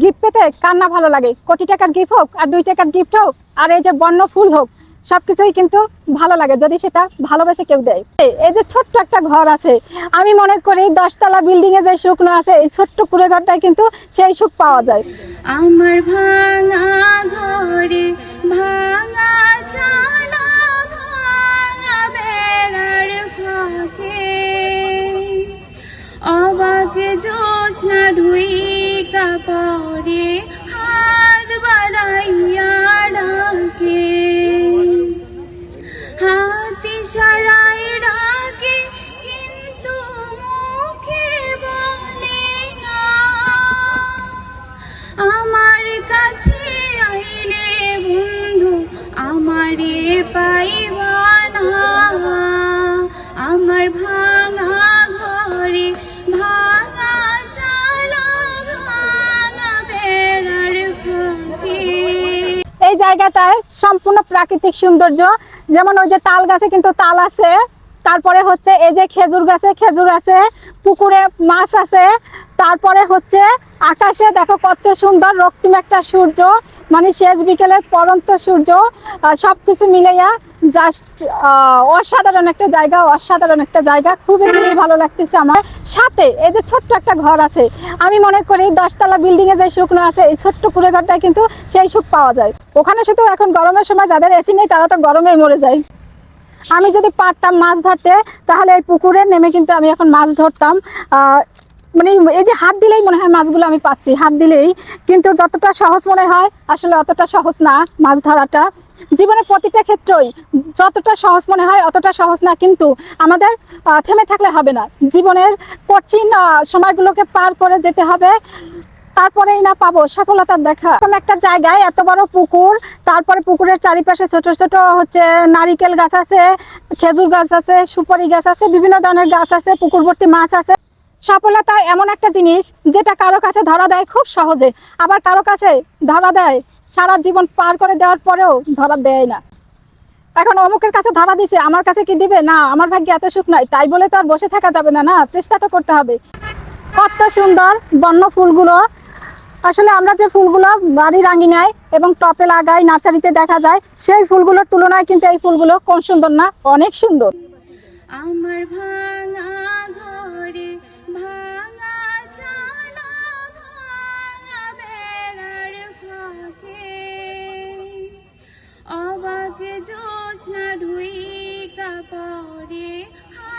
Gift পেতে কার না ভালো লাগে। কোটি টাকার গিফট হোক আর দুই টাকার গিফট হোক, আর এই যে বন্য ফুল হোক, সবকিছুই কিন্তু ভালো লাগে যদি সেটা ভালোবেসে কেউ দেয়। এই- যে ছোট্ট একটা ঘর আছে, আমি মনে করি দশতলা বিল্ডিং এ যে সুখ না আছে, এই ছোট্ট কুড়ে ঘরটায় কিন্তু সেই সুখ পাওয়া যায়। আমার ভাঙা ঘরে ভাঙা চালা, ভাঙা বেড়ার ফাঁকে। জোছনা পরে সারাই ডাকে কিন্তু মুখে বলে না। আমার কাছে আইলে বন্ধু আমারে পাইবা জায়গাটায় সম্পূর্ণ প্রাকৃতিক সৌন্দর্য। যেমন ওই যে তাল গাছে কিন্তু তাল আছে, তারপরে হচ্ছে এই যে খেজুর গাছে খেজুর আছে, পুকুরে মাছ আছে, তারপরে হচ্ছে আকাশে দেখো কত সুন্দর রক্তিম একটা সূর্য মানে শেষ বিকেলের পরন্ত সূর্য সবকিছু মিলাইয়া জাস্ট অসাধারণ একটা জায়গা, অসাধারণ একটা জায়গা। খুবই খুবই ভালো লাগতেছে আমার। সাথে এই যে ছোট্ট একটা ঘর আছে, আমি মনে করি দশতলা বিল্ডিং এ যে শুকনো আছে, এই ছোট্ট কুড়ে ঘরটায় কিন্তু সেই সুখ পাওয়া যায়। ওখানে শুধু এখন গরমের সময় যাদের এসি নেই, তারা তো গরমেই মরে যায়। আমি যদি পারতাম মাছ ধরতে, তাহলে এই পুকুরে নেমে কিন্তু আমি এখন মাছ ধরতাম। মানে এই যে হাত দিলেই মনে হয় মাছগুলো আমি পাচ্ছি, হাত দিলেই। কিন্তু যতটা সহজ মনে হয়, আসলে অতটা সহজ না মাছ ধরাটা। জীবনের প্রতিটা ক্ষেত্রেই যতটা সহজ মনে হয় অতটা সহজ না, কিন্তু আমাদের থেমে থাকলে হবে না। জীবনের কঠিন সময়গুলোকে পার করে যেতে হবে। তারপরেই না পাবো সফলতার দেখা। এরকম একটা জায়গায় এত বড় পুকুর, তারপরে পুকুরের চারিপাশে ছোট ছোট হচ্ছে নারিকেল গাছ আছে, খেজুর গাছ আছে, সুপারি গাছ আছে, বিভিন্ন ধরনের গাছ আছে পুকুর ভর্তি মাছ আছে। সফলতা এমন একটা জিনিস যেটা কারও কাছে ধরা দেয় খুব সহজে। আবার কারও কাছে ধরা দেয় সারা জীবন পার করে দেওয়ার পরেও ধরা দেয় না। এখন অমুকের কাছে ধরা দিছে, আমার কাছে কি দিবে? না, আমার ভাগ্যে এত সুখ নাই, তাই বলে তো আর বসে থাকা যাবে না না, চেষ্টা তো করতে হবে। কত সুন্দর বন্য ফুলগুলো। আসলে আমরা যে ফুলগুলো বাড়ির আঙ্গিনায় এবং টপে লাগাই, নার্সারিতে দেখা যায়, সেই ফুলগুলোর তুলনায় কিন্তু এই ফুলগুলো কোন সুন্দর না, অনেক সুন্দর। আমার দুই কাপড়ে হা